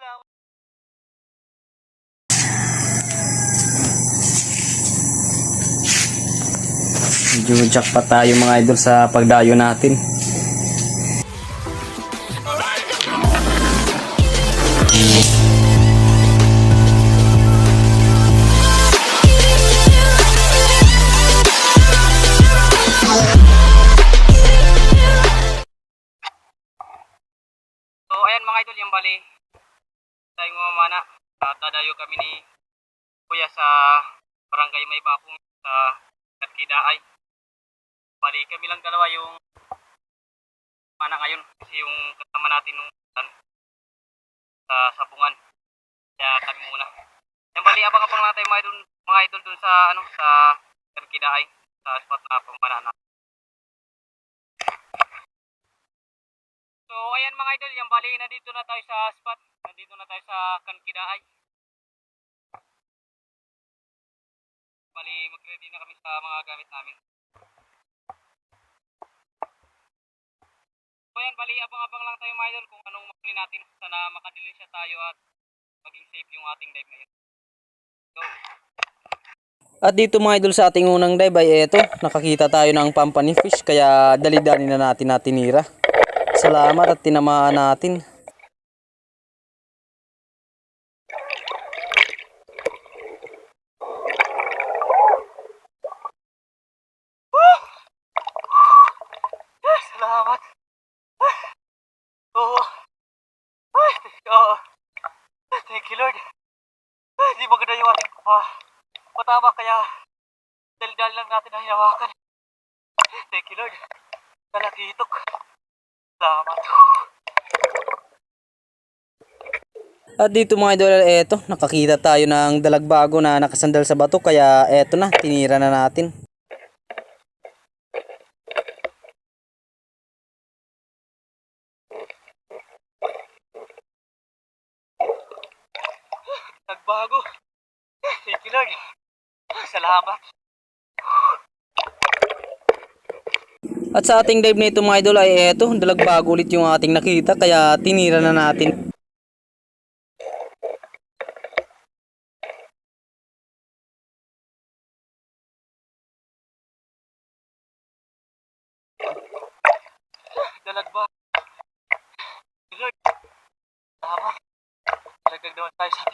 lang. Medyo jackpot tayo mga idol sa pagdayo natin. So ayan mga idol, yung bali tayong mamamana. Uh, tadayo kami ni Kuya sa barangay May Bakong sa Katkidaay. Bali kami lang dalawa yung mana ngayon kasi yung kasama natin nung sa sabungan. Kaya kami muna. Yung bali abang-abang tayo mga idol, mga idol dun sa ano sa Katkidaay sa spot na pamana na. So ayan mga idol, yung bali nandito na tayo sa spot. Nandito na tayo sa Kankidaay. Bali mag-ready na kami sa mga gamit namin. So ayan, bali abang-abang lang tayo mga idol kung anong mahuli natin. Sana makadilisya tayo at maging safe yung ating dive ngayon. Go! At dito mga idol sa ating unang dive ay eto, nakakita tayo ng pampani fish kaya dali-dali na natin na tinira. Salamat at tinamaan natin. Salamat. Oo. Ay, oo. Ay, Thank you, Lord. Ay, di maganda yung ating uh, kaya dali-dali lang natin ang hinawakan. Thank you. Salamat. At dito mga idol, eto, nakakita tayo ng dalagbago na nakasandal sa bato kaya eto na, tinira na natin. Nagbago. Thank. Salamat. At sa ating dive nito mga idol ay eto, dalagbago ulit yung ating nakita kaya tinira na natin. Dalagba. Lord. Salamat. Talagdag naman tayo sa.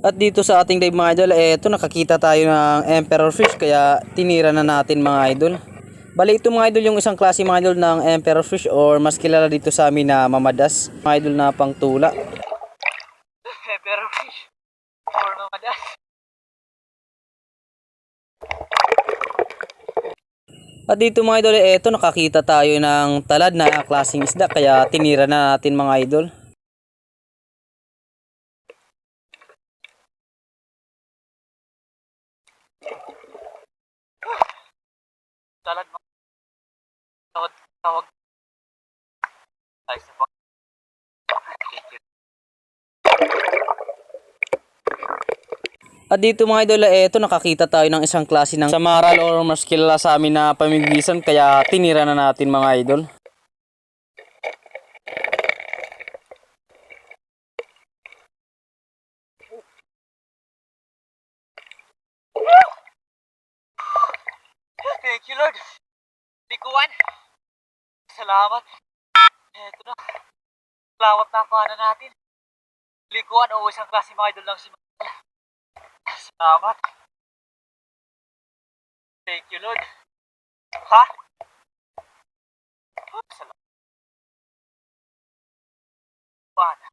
At dito sa ating dive mga idol, eto nakakita tayo ng emperor fish kaya tinira na natin mga idol. Bali ito mga idol yung isang klase mga idol ng emperor fish or mas kilala dito sa amin na mamadas. Mga idol na pangtula. pero fish. Or mamadas. At dito mga idol, eto nakakita tayo ng talad na klaseng isda kaya tinira na natin mga idol. Talad mo. Tawag. Tawag. Ayos na po. Thank you. At dito mga idol, eto nakakita tayo ng isang klase ng samaral or mas kilala sa amin na pamigisan kaya tinira na natin mga idol. Thank you, Lord. Likuan. Salamat. Eto na. Lawat na pana natin. Likuan o isang klase mga idol lang si Manuel. Salamat. Thank you, Lord. Ha? Salamat. Pana.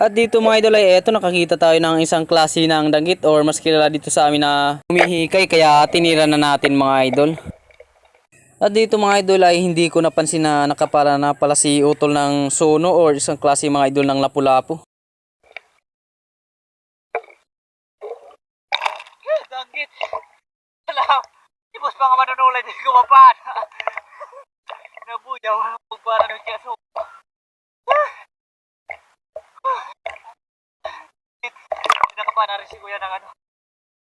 At dito mga idol ay eto nakakita tayo ng isang klase ng danggit or mas kilala dito sa amin na humihikay kaya tinira na natin mga idol. At dito mga idol ay hindi ko napansin na nakapala na pala si utol ng sono or isang klase mga idol ng lapu-lapu. mga manunulan yung gumapan. Nabuyaw ako para ng kaso. Pinakapa na rin si kuya ng ano.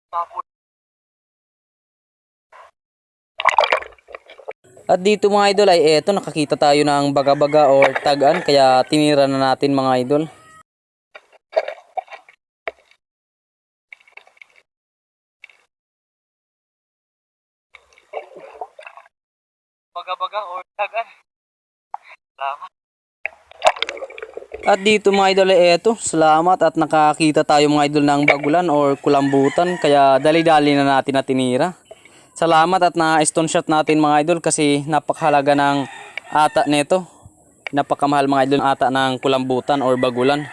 Tapos. At dito mga idol ay eto nakakita tayo ng baga-baga or tagan kaya tinira na natin mga idol. Baga-baga or tagan. Salamat. At dito mga idol ay eto, salamat at nakakita tayo mga idol ng bagulan or kulambutan kaya dali-dali na natin na tinira. Salamat at na-stone shot natin mga idol kasi napakahalaga ng ata nito. Napakamahal mga idol ng ata ng kulambutan or bagulan.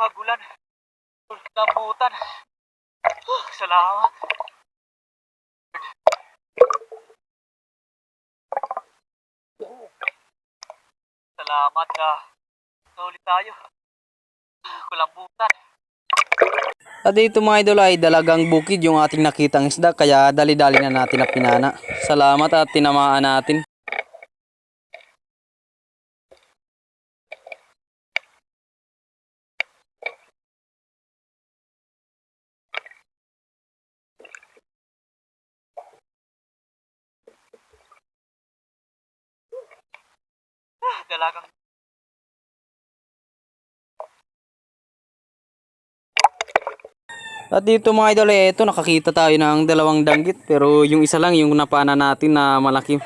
Bagulan. Lambutan. Salamat. Salamat na. Naulit tayo. Kulambutan. At dito mga idol ay dalagang bukid yung ating nakitang isda kaya dali-dali na natin na pinana. Salamat at tinamaan natin. Dalagang At dito mga idol eh, ito nakakita tayo ng dalawang danggit pero yung isa lang yung napana natin na malaki.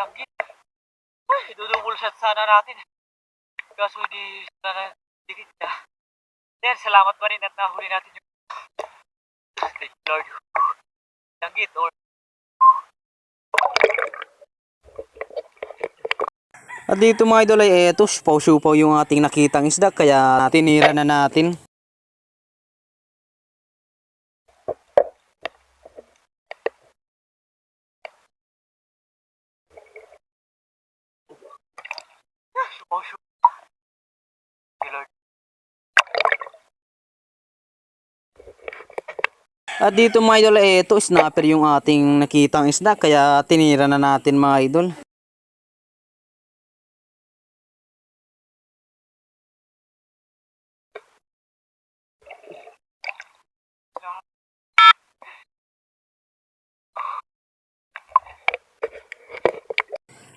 Danggit. Ay, dudubol shot sana natin. Kaso di sana dikit na. Then, salamat pa rin at nahuli natin yung Thank you, Lord. Danggit or At dito mga idol ay eto, sipaw-sipaw yung ating nakitang isda kaya tinira na natin. Lord. At dito mga idol ay eto, snapper yung ating nakitang isda kaya tinira na natin mga idol.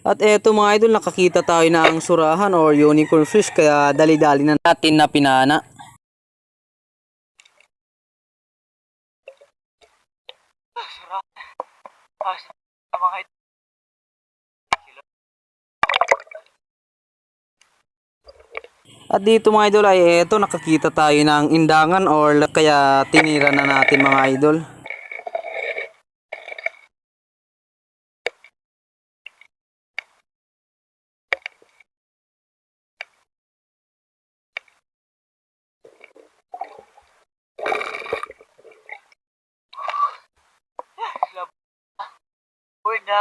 At eto mga idol, nakakita tayo na ang surahan or unicorn fish kaya dali-dali na natin na pinana. At dito mga idol ay eto nakakita tayo ng indangan or kaya tinira na natin mga idol.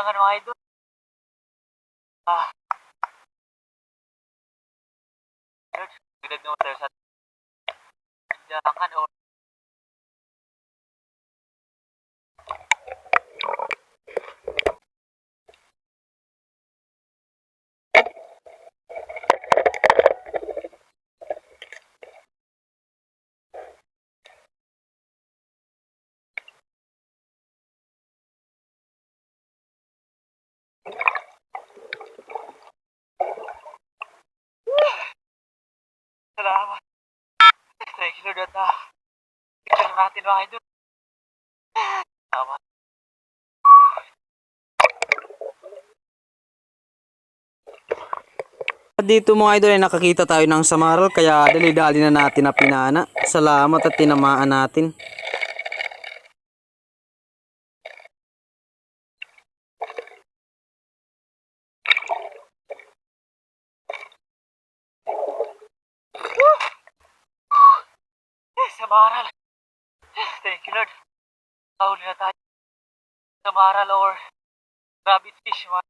Uy, nangan mga idol. Ah. Lord, bilag naman tayo sa tindahan o Salamat. Thank you, Lord, at ah, picture natin mga idol. Salamat. At dito mga idol ay nakakita tayo ng samaral kaya dali-dali na natin na pinana. Salamat at tinamaan natin. sa. Thank you, Lord. Nahuli na tayo sa maaral or rabbit fish, man.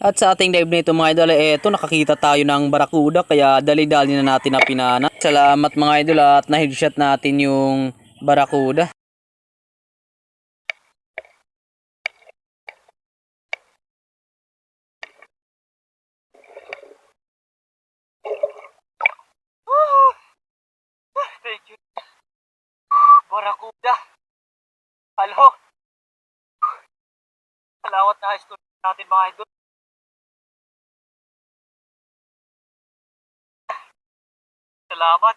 At sa ating dive nito mga idol, eh, eto nakakita tayo ng barakuda kaya dali-dali na natin na pinana. Salamat mga idol at na-headshot natin yung barakuda. Thank you. Barakuda. Halo. Salamat na high school natin mga idol. Salamat.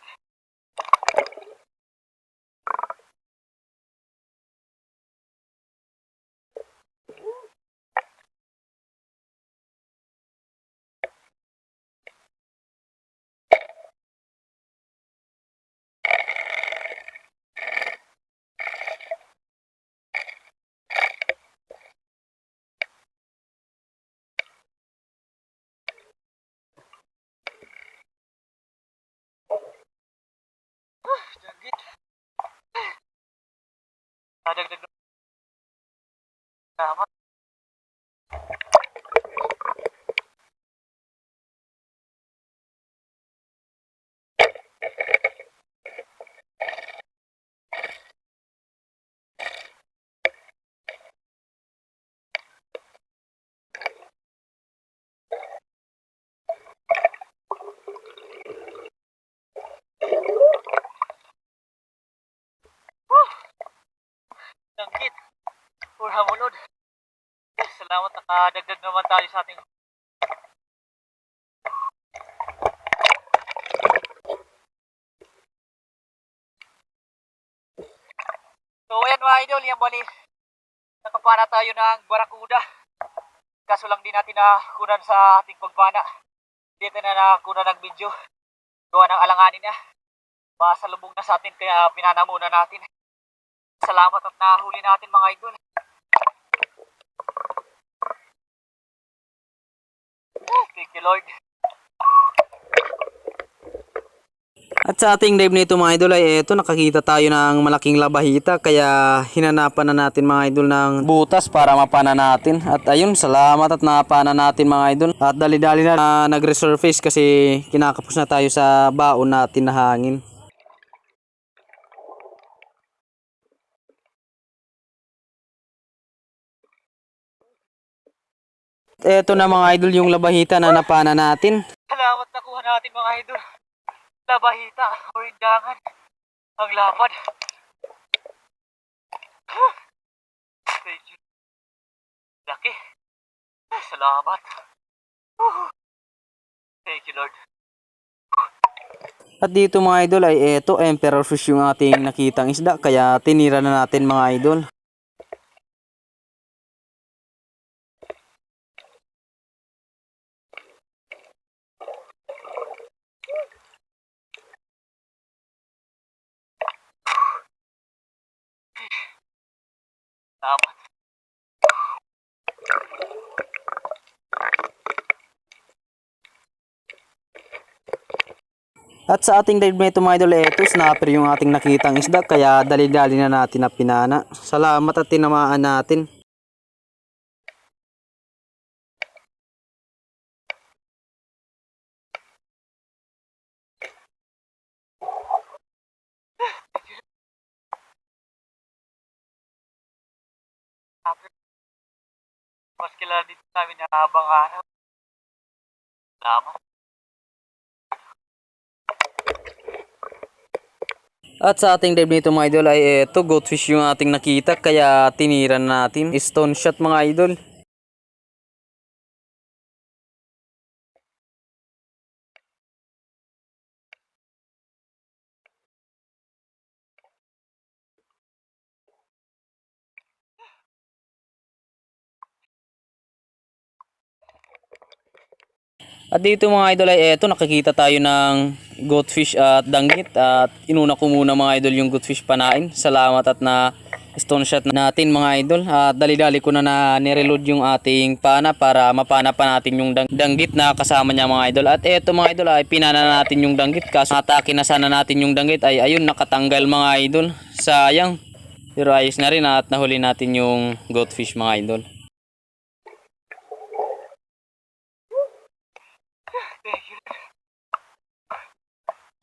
ada gedung. Nah, Pura munod. Salamat nakadagdag naman tayo sa ating So ayan mga idol, yan bali. Nakapana tayo ng barakuda. Kaso lang din natin na kunan sa ating pagpana. Dito na nakunan ng video. Gawa ng alanganin na. Masalubong na sa atin kaya pinana muna natin. Salamat at nahuli natin mga idol. Thank you. At sa ating dive nito mga idol ay eto nakakita tayo ng malaking labahita kaya hinanapan na natin mga idol ng butas para mapana natin. At ayun salamat at napana natin mga idol. At dali-dali na uh, nag-resurface kasi kinakapos na tayo sa baon natin na hangin. Eto na mga idol yung labahita na napana natin. Salamat na kuha natin mga idol. Labahita o indangan. Ang lapad. Laki. Salamat. Thank you Lord. At dito mga idol ay eto emperor fish yung ating nakitang isda kaya tinira na natin mga idol. Salamat. At sa ating dive nito mga idol eto snapper yung ating nakitang isda kaya dali-dali na natin na pinana. Salamat at tinamaan natin. Kilala dito sa amin na habang araw. Salamat. At sa ating dive nito mga idol ay eto goldfish yung ating nakita kaya tinira na natin. Stone shot mga idol. At dito mga idol ay eto nakikita tayo ng goldfish at danggit at inuna ko muna mga idol yung goldfish panain. Salamat at na stone shot natin mga idol at dali-dali ko na na nireload yung ating pana para mapana pa natin yung dang- danggit na kasama niya mga idol. At eto mga idol ay pinana natin yung danggit kaso atake na sana natin yung danggit ay ayun nakatanggal mga idol. Sayang. Pero ayos na rin at nahuli natin yung goldfish mga idol. Thank you.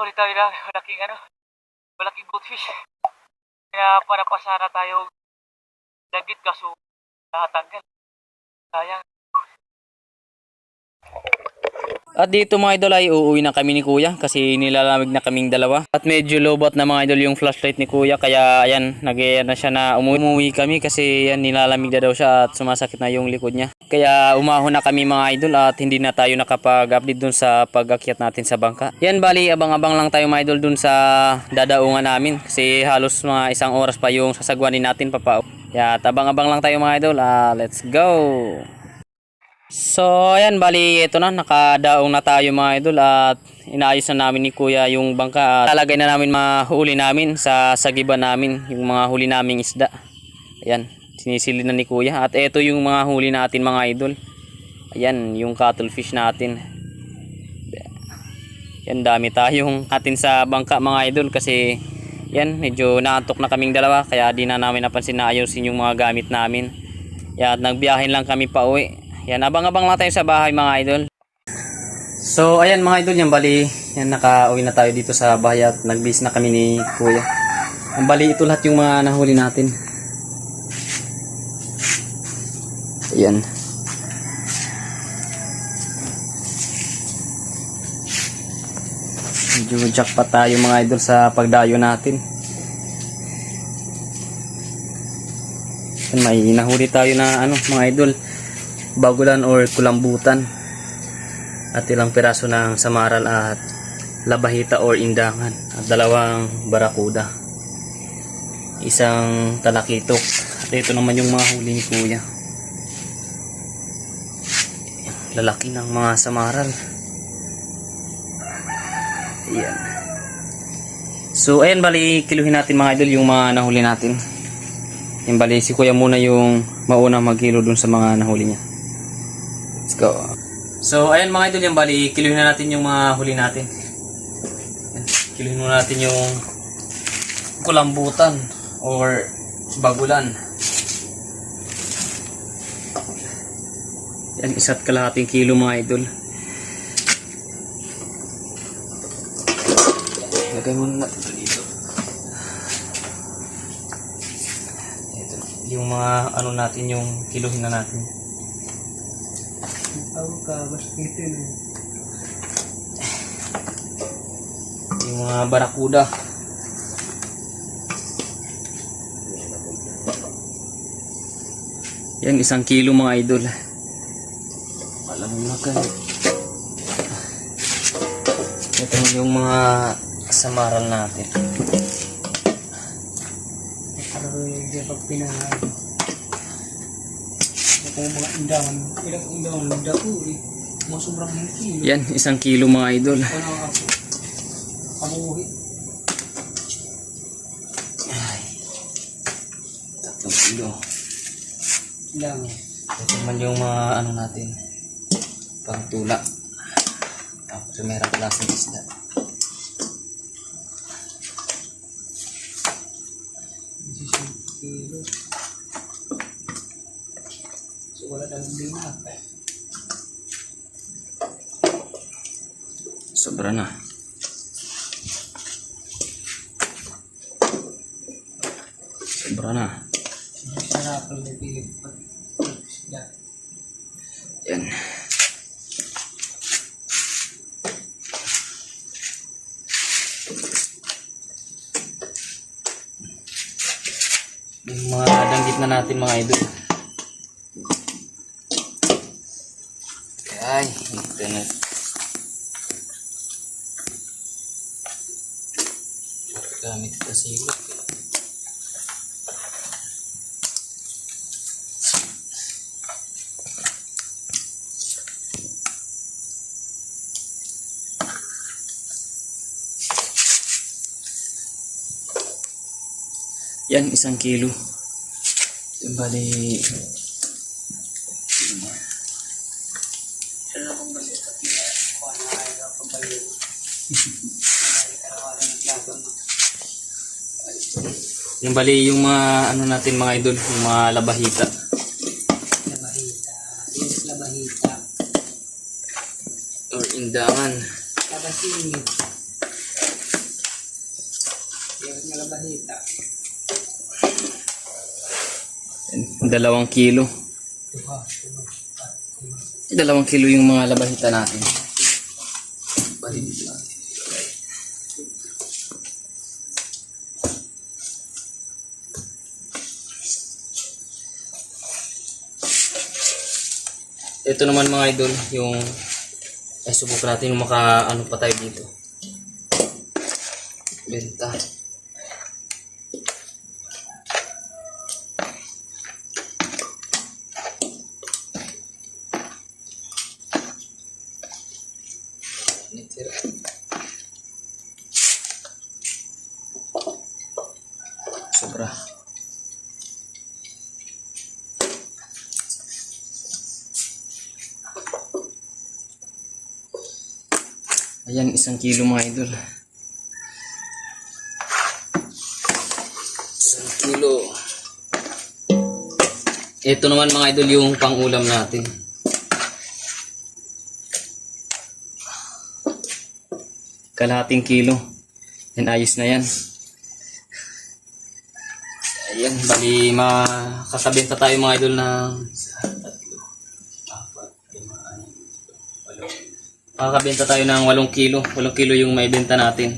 Ulit tayo lang, malaking ano, malaking goldfish. Kaya panapasana tayo dagit kaso natanggal. Sayang. At dito mga idol ay uuwi na kami ni kuya kasi nilalamig na kaming dalawa. At medyo lobot na mga idol yung flashlight ni kuya kaya ayan nag na siya na umuwi, kami kasi yan nilalamig na daw siya at sumasakit na yung likod niya. Kaya umahon na kami mga idol at hindi na tayo nakapag-update dun sa pag-akyat natin sa bangka. Yan bali abang-abang lang tayo mga idol dun sa dadaungan namin kasi halos mga isang oras pa yung sasagwanin natin papao. Kaya abang-abang lang tayo mga idol. Ah, let's go! So, ayan, bali, ito na, nakadaong na tayo mga idol at inaayos na namin ni Kuya yung bangka at talagay na namin mahuli namin sa sagiban namin, yung mga huli naming isda. Ayan, sinisili na ni Kuya at ito yung mga huli natin mga idol. Ayan, yung cuttlefish natin. Yan, dami tayong atin sa bangka mga idol kasi yan, medyo naantok na kaming dalawa kaya di na namin napansin na ayusin yung mga gamit namin. Yan, nagbiyahin lang kami pa uwi. Yan, abang-abang lang tayo sa bahay mga idol. So, ayan mga idol, yan bali, yan naka-uwi na tayo dito sa bahay at nag-bis na kami ni Kuya. Ang bali, ito lahat yung mga nahuli natin. Ayan. Medyo jackpot tayo mga idol sa pagdayo natin. Yan, may nahuli tayo na ano mga idol bagulan or kulambutan at ilang piraso ng samaral at labahita or indangan at dalawang barakuda. Isang talakitok. At ito naman yung mga huli ni kuya. Lalaki ng mga samaral. Ayan. So ayan bali kiluhin natin mga idol yung mga nahuli natin. Yung bali si kuya muna yung mauna maghilo dun sa mga nahuli niya go. So, ayan mga idol, yung bali, kiluhin na natin yung mga huli natin. Kiluhin muna natin yung kulambutan or bagulan. Yan, isa't kalahating kilo mga idol. Lagay muna natin ito dito. Ito, yung mga ano natin, yung kiluhin na natin. Ako ka, basta ito na. Yung mga barakuda. Yan, isang kilo mga idol. Alam mo na kayo. Ito yung mga samaral natin. Parang hindi pag pinahay. Yung mga indangan. Ilang indangan, dako eh. Mga sobrang hingkilo. Yan, isang kilo mga idol. Ano ako? Kamuhi. Tatlong kilo. Lang. Ito naman yung mga ano natin. Pang tula. Tapos merang klaseng isda. kilo. So wala dalang lima. Sobra na. Sobra na. Yan. Yung mga danggit na natin mga idol. Ay, ito na. Gamit kasi silok eh. Yan, isang kilo. Yung bali... Yung bali yung mga ano natin mga idol, yung mga labahita. Labahita. Yes, labahita. Or Lindangan. Kabasingit. Yung malabahita. Dalawang kilo. Dalawang kilo yung mga labahita natin. Ito naman mga idol, yung ay subok natin yung maka ano pa tayo dito. Benta. Isang kilo mga idol. Isang kilo. Ito naman mga idol yung pang-ulam natin. Kalahating kilo. Yan, ayos na yan. Ayan, bali makakabenta tayo mga idol ng Makakabenta tayo ng 8 kilo. 8 kilo yung maibenta natin.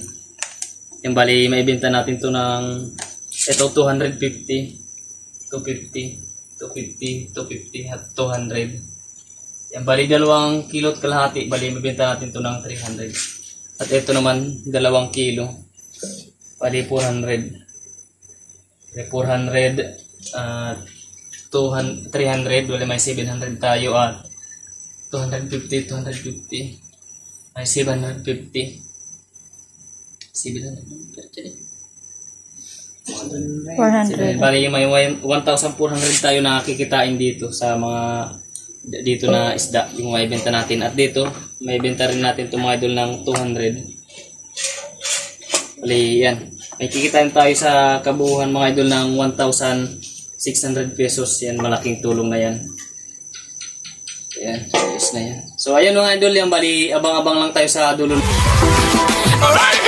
Yan bali maibenta natin to ng ito 250, 250, 250, 250 at 200. Yan bali dalawang kilo at kalahati. Bali maibenta natin to ng 300. At ito naman dalawang kilo. Bali 400. May 400 at 200, 300, wala may 700 tayo at 250, 250, ay 750. 750. 400. Bali may 1,400 tayo na kikitain dito sa mga dito na isda yung may benta natin at dito may benta rin natin itong mga idol ng 200 Bali yan may kikitain tayo sa kabuuhan mga idol ng 1,600 pesos yan malaking tulong na yan yan na yan. So ayun mga idol yan bali abang-abang lang tayo sa dulo. Alright,